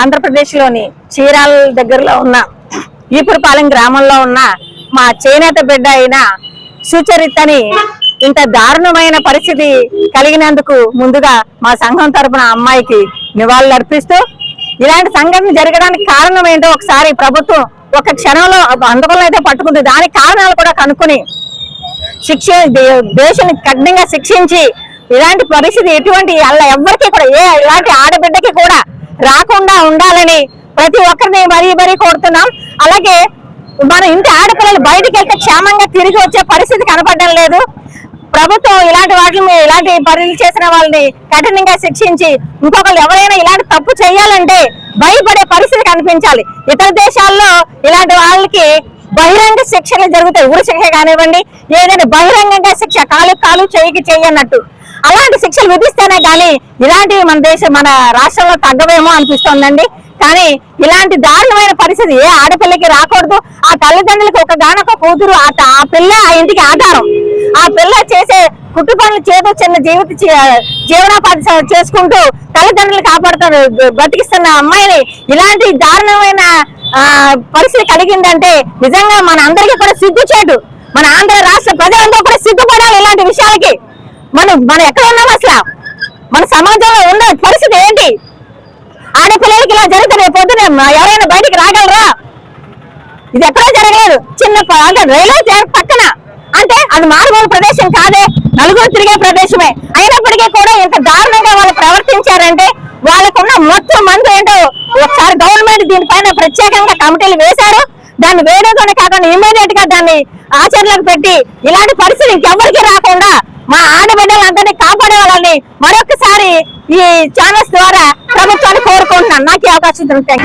ఆంధ్రప్రదేశ్లోని ఆంధ్రప్రదేశ్లోని చీరాల దగ్గరలో ఉన్న ఈపురపాలెం గ్రామంలో ఉన్న మా చేనేత బిడ్డ అయిన సుచరితని ఇంత దారుణమైన పరిస్థితి కలిగినందుకు ముందుగా మా సంఘం తరపున అమ్మాయికి నివాళులు అర్పిస్తూ ఇలాంటి సంఘటన జరగడానికి కారణం ఏంటో ఒకసారి ప్రభుత్వం ఒక క్షణంలో అందువల్ల అయితే పట్టుకుంది. దానికి కారణాలు కూడా కనుక్కుని శిక్ష దే- దేశాన్ని కఠినంగా శిక్షించి ఇలాంటి పరిస్థితి ఎటువంటి అలా ఎవరికి కూడా ఏ ఇలాంటి ఆడబిడ్డకి కూడా రాకుండా ఉండాలని ప్రతి ఒక్కరిని మరీ మరీ కోరుతున్నాం. అలాగే మన ఇంటి ఆడపిల్లలు బయటికి వెళ్తే క్షేమంగా తిరిగి వచ్చే పరిస్థితి కనపడడం లేదు. ప్రభుత్వం ఇలాంటి వాటిని ఇలాంటి పనులు చేసిన వాళ్ళని కఠినంగా శిక్షించి ఇంకొకరు ఎవరైనా ఇలాంటి తప్పు చేయాలంటే భయపడే పరిస్థితి కనిపించాలి. ఇతర దేశాల్లో ఇలాంటి వాళ్ళకి బహిరంగ శిక్షలు జరుగుతాయి. ఊరి శిక్ష కానివ్వండి ఏదైనా బహిరంగంగా శిక్ష కాలు కాలు చేయకి చేయన్నట్టు. అలాంటి శిక్షలు విధిస్తేనే కానీ ఇలాంటివి మన దేశం మన రాష్ట్రంలో తగ్గవేమో అనిపిస్తోందండి. కానీ ఇలాంటి దారుణమైన పరిస్థితి ఏ ఆడపిల్లకి రాకూడదు. ఆ తల్లిదండ్రులకు ఒక గానొక కూతురు ఆ పిల్ల ఆ ఇంటికి ఆధారం. ఆ పిల్ల చేసే కుట్టు పనులు చేతో చిన్న జీవిత జీవనోపాధి చేసుకుంటూ తల్లిదండ్రులు కాపాడుతారు బతికిస్తున్న అమ్మాయిని ఇలాంటి దారుణమైన పరిస్థితి కలిగిందంటే నిజంగా మన అందరికీ కూడా సిగ్గుచేటు. మన ఆంధ్ర రాష్ట్ర ప్రజలందరూ కూడా సిగ్గుపడాలి ఇలాంటి విషయాలకి. మనం మనం ఎక్కడ ఉన్నాం అసలు? మన సమాజంలో ఉన్న పరిస్థితి ఏంటి? ఆడపిల్లలకి ఇలా జరిగితే పొద్దున ఎవరైనా బయటికి రాగలరా? ఇది ఎక్కడో జరగలేదు. చిన్న అంటే రైల్వే ట్రాక్ పక్కన. అంటే అది మారుమూల ప్రదేశం కాదే నలుగురు తిరిగే ప్రదేశమే. అయినప్పటికీ కూడా ఇంత దారుణంగా వాళ్ళు ప్రవర్తించారంటే వాళ్ళకున్న మొత్తం మందు ఏంటో ఒకసారి దీనిపైన ప్రత్యేకంగా కమిటీలు వేశారు. దాన్ని వేయడంతోనే కాకుండా ఇమీడియట్గా దాన్ని ఆచరణకు పెట్టి ఇలాంటి పరిస్థితి ఇంకెవరికి రాకుండా మా ఆడబిడ్డలందరినీ కాపాడే వాళ్ళని మరొకసారి ఈ ఛానల్స్ ద్వారా ప్రభుత్వాన్ని కోరుకుంటున్నాను. నాకు ఈ అవకాశం దొరుకుతాయి.